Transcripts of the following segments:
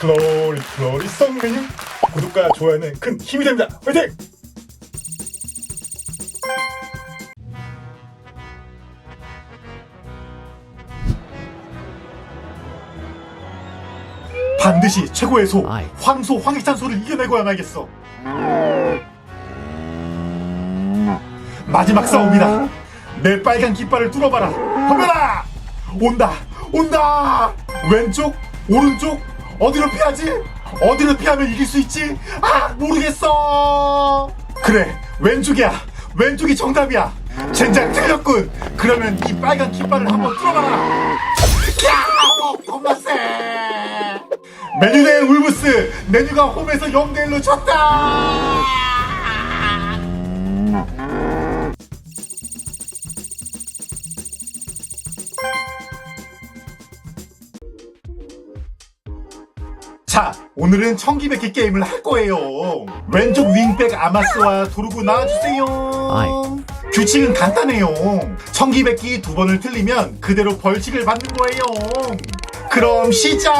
글로리 글로리 송 메뉴 구독과 좋아요는 큰 힘이 됩니다. 화이팅! 반드시 최고의 소 아이. 황소 황희찬 소를 이겨내고야 말겠어. 마지막 싸움이다. 내 빨간 깃발을 뚫어봐라. 덤벼라! 온다! 온다! 왼쪽 오른쪽 어디로 피하지? 어디로 피하면 이길 수 있지? 아 모르겠어. 그래 왼쪽이야. 왼쪽이 정답이야. 젠장 틀렸군. 그러면 이 빨간 깃발을 한번 뚫어봐라. 야 겁나 세 메뉴 대 울브스. 메뉴가 홈에서 0대 1로 졌다 오늘은 청기백기 게임을 할 거예요. 왼쪽 윙백 아마스와 도르구 나와주세요. 규칙은 간단해요. 청기백기 두 번을 틀리면 그대로 벌칙을 받는 거예요. 그럼 시작!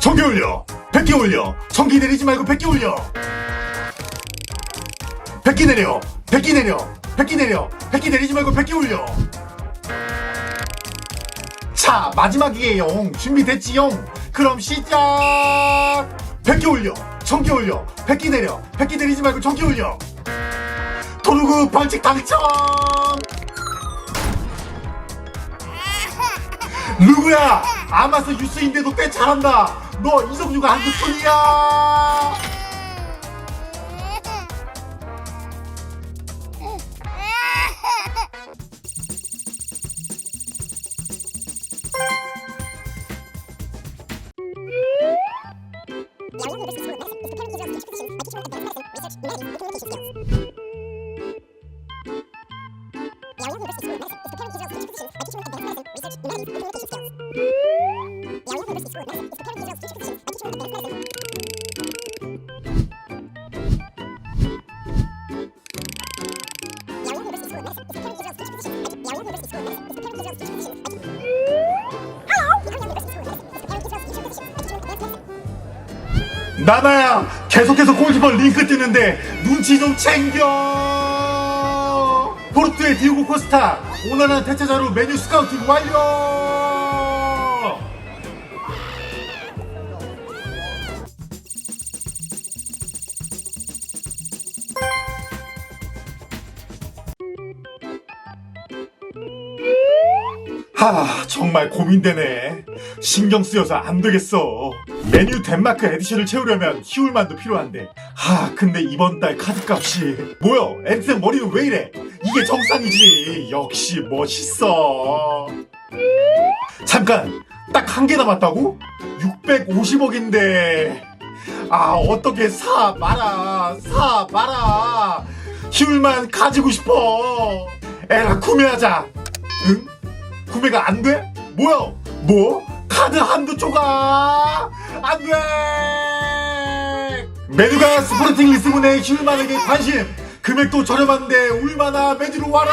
청기 올려! 백기 올려! 청기 내리지 말고 백기 올려! 백기 내려! 백기 내려! 백기 내려! 백기 내리지 말고 백기 올려! 자 마지막이에요 준비됐지요? 그럼 시작! 백기 올려 청기 올려 백기 내려 백기 내리지 말고 청기 올려. 도루구 벌칙 당첨! 누구야? 아마스 유스인데도 꽤 잘한다. 너 이성유가 한두 푼이야 나나야 계속해서 골키퍼 링크 뜨는데 눈치 좀 챙겨 포르투의 디오고 코스타 오늘은 대체자로 메뉴 스카우팅 완료! 하 정말 고민되네. 신경 쓰여서 안 되겠어. 메뉴 덴마크 에디션을 채우려면 희울만도 필요한데. 하 근데 이번 달 카드값이. 뭐야 엔센 머리는 왜 이래 이게 정상이지 역시 멋있어 잠깐 딱 한 개 남았다고? 650억인데 아 어떻게 사 마라 사 마라 희울만 가지고 싶어 에라 구매하자 응? 구매가 안 돼? 뭐야? 뭐? 카드 한두 조각! 안 돼! 메뉴가 스포르팅 리스본의 힐만에게 관심! 금액도 저렴한데 울마나 메뉴로 와라!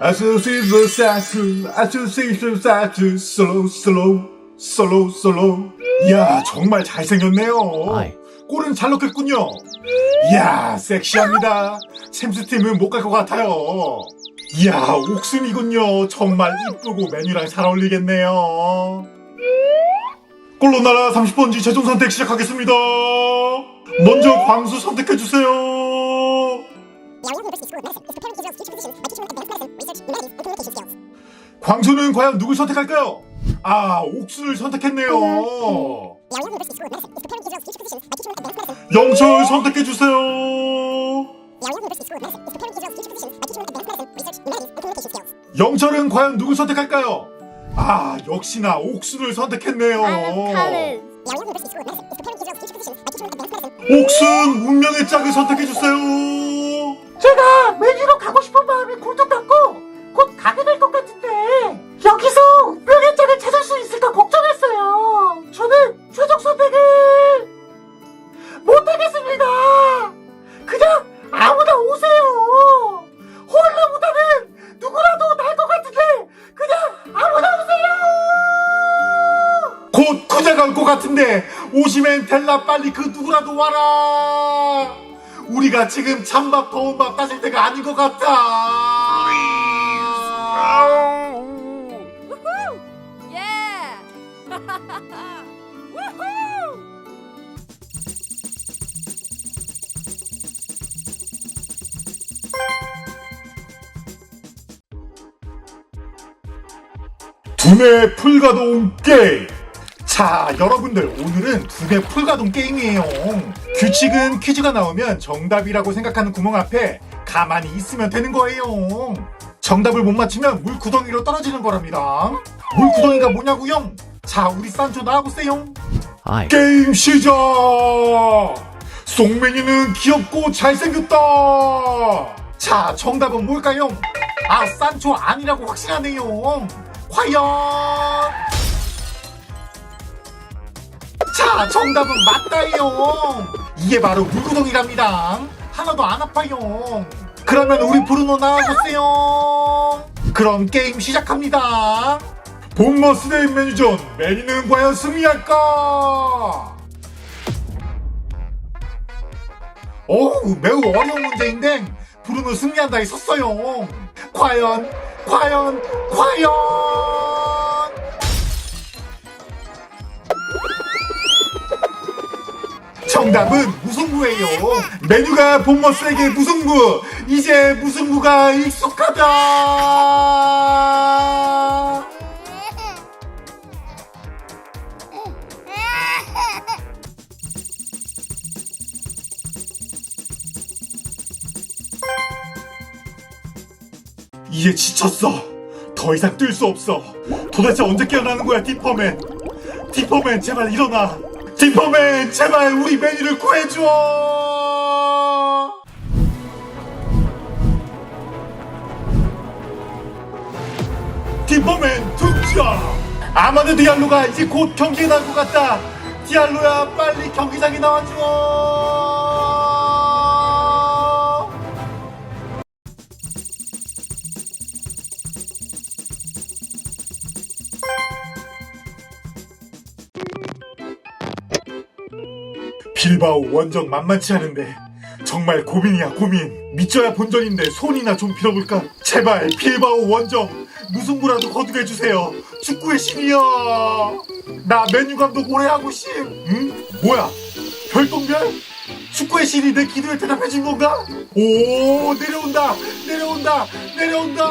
아수시스 사수 아수시스 사수 솔로 솔로 솔로 이야 정말 잘생겼네요 아이. 골은 잘 넣겠군요. 이야 섹시합니다. 챔스팀은 못 갈 것 같아요. 이야 옥순이군요. 정말 이쁘고 메뉴랑 잘 어울리겠네요. 골로 나라 30번지 최종 선택 시작하겠습니다. 먼저 광수 선택해주세요. 광수는 과연 누굴 선택할까요? 아, 옥수를 선택했네요. 영철 선택해 주세요. 영철은 과연 누굴 선택할까요? 아, 역시나 옥수를 선택했네요. 옥순 운명의 짝을 선택해 주세요. 제가 메뉴로 가고 싶은 마음이 굴뚝났고 곧 가게 될 것 같은데 여기서 뼈의 짝을 찾을 수 있을까 걱정했어요. 저는 최종 선택을 못하겠습니다. 그냥 아무나 오세요. 홀로 못하면 누구라도 날 것 같은데 그냥 아무나 오세요. 곧 그자 갈것 같은데 오시면 텔라 빨리 그 누구라도 와라. 우리가 지금 찬밥 더운 밥 따질 때가 아닌 것 같아. 두뇌 풀가동 게임. 자 여러분들 오늘은 두뇌 풀가동 게임이에요. 규칙은 퀴즈가 나오면 정답이라고 생각하는 구멍 앞에 가만히 있으면 되는 거예요. 정답을 못 맞추면 물구덩이로 떨어지는 거랍니다. 물구덩이가 뭐냐고요? 자 우리 산초 나와보세요. 아이. 게임 시작! 송맨이는 귀엽고 잘생겼다! 자 정답은 뭘까요? 아 산초 아니라고 확신하네요 과연? 자 정답은 맞다요. 이게 바로 물구덩이랍니다. 하나도 안 아파요. 그러면 우리 브루노 나와보세요. 그럼 게임 시작합니다. 본머 스 데이 매니전 매니는 과연 승리할까? 어우 매우 어려운 문제인데 브루노 승리한다에 섰어요. 과연 과연 과연 정답은 무승부예요. 메뉴가 본머스에게 무승부. 이제 무승부가 익숙하다. 이제 지쳤어. 더 이상 뛸 수 없어. 도대체 언제 깨어나는 거야, 디퍼맨? 디퍼맨, 제발 일어나. 디퍼맨, 제발 우리 메뉴를 구해줘. 디퍼맨 등장. 아마드 디알로가 이제 곧 경기에 나올 것 같다. 디알로야, 빨리 경기장에 나와줘. 빌바오 원정 만만치 않은데 정말 고민이야 고민. 믿져야 본전인데 손이나 좀 빌어볼까? 제발 빌바오 원정 무승부라도 거두게 해주세요. 축구의 신이야 나 메뉴 감독 오래 하고 싶 응? 뭐야? 별똥별? 축구의 신이 내 기도에 대답해준 건가? 오 내려온다 내려온다 내려온다.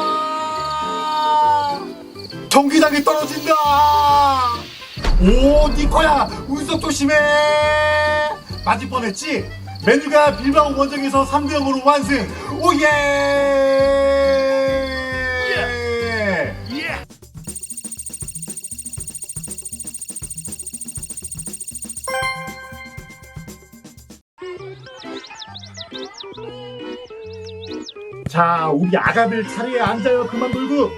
경기장에 떨어진다. 오 니코야 운석 조심해 맞을 뻔했지? 메뉴가 빌바오 원정에서 3대 0으로 완승. 오예! 자 우리 아가들 자리에 앉아요. 그만 놀고.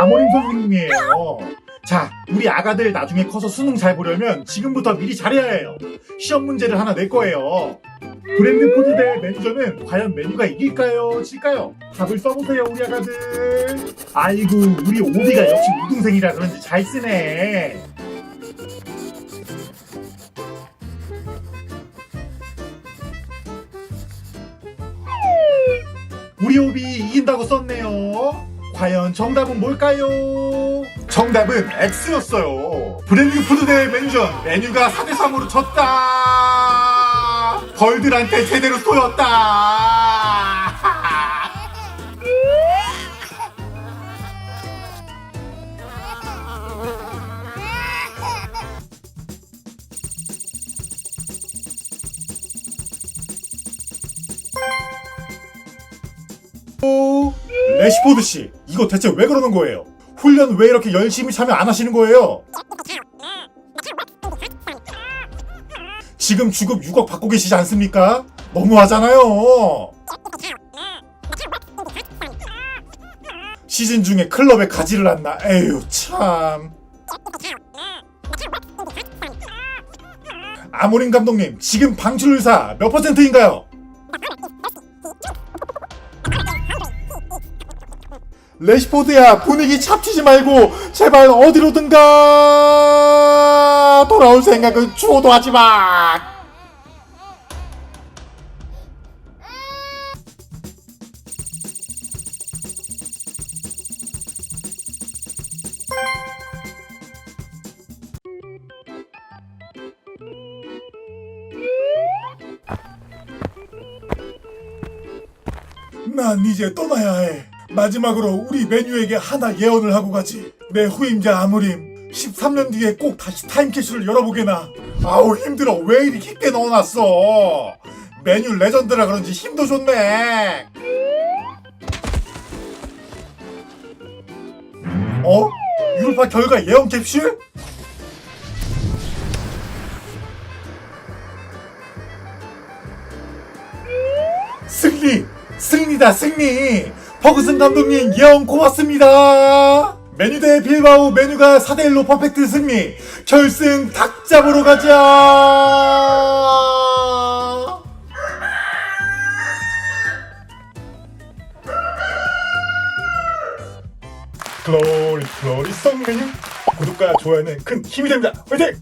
아모림 선생님이에요 자, 우리 아가들 나중에 커서 수능 잘 보려면 지금부터 미리 잘해야 해요. 시험 문제를 하나 낼 거예요. 브랜드 푸드 대 매니저는 과연 메뉴가 이길까요? 질까요? 답을 써보세요, 우리 아가들. 아이고, 우리 오비가 역시 우등생이라 그런지 잘 쓰네. 우리 오비 이긴다고 썼네요. 과연 정답은 뭘까요? 정답은 X였어요. 브랜드 푸드 대 매니저 메뉴가 4대3으로 졌다. 벌들한테 제대로 쏘였다. 레시포드 씨, 이거 대체 왜 그러는 거예요? 훈련 왜 이렇게 열심히 참여 안 하시는 거예요? 지금 주급 6억 받고 계시지 않습니까? 너무하잖아요. 시즌 중에 클럽에 가지를 않나. 에휴 참. 아모린 감독님, 지금 방출 의사 몇 퍼센트인가요? 레시포드야 분위기 잡치지 말고 제발 어디로든가 돌아올 생각은 추호도 하지 마. 난 이제 떠나야 해. 마지막으로 우리 메뉴에게 하나 예언을 하고 가지. 내 후임자 아무림. 13년 뒤에 꼭 다시 타임캐슐을 열어보게나. 아우 힘들어. 왜 이리 깊게 넣어놨어? 메뉴 레전드라 그런지 힘도 좋네. 어? 유로파 결과 예언 캡슐? 승리! 승리다 승리! 퍼그슨 감독님 예언 고맙습니다! 메뉴 대 빌바오 메뉴가 4대1로 퍼펙트 승리! 결승 닭 잡으러 가자! 글로리 글로리 성 메뉴 구독과 좋아요는 큰 힘이 됩니다 화이팅!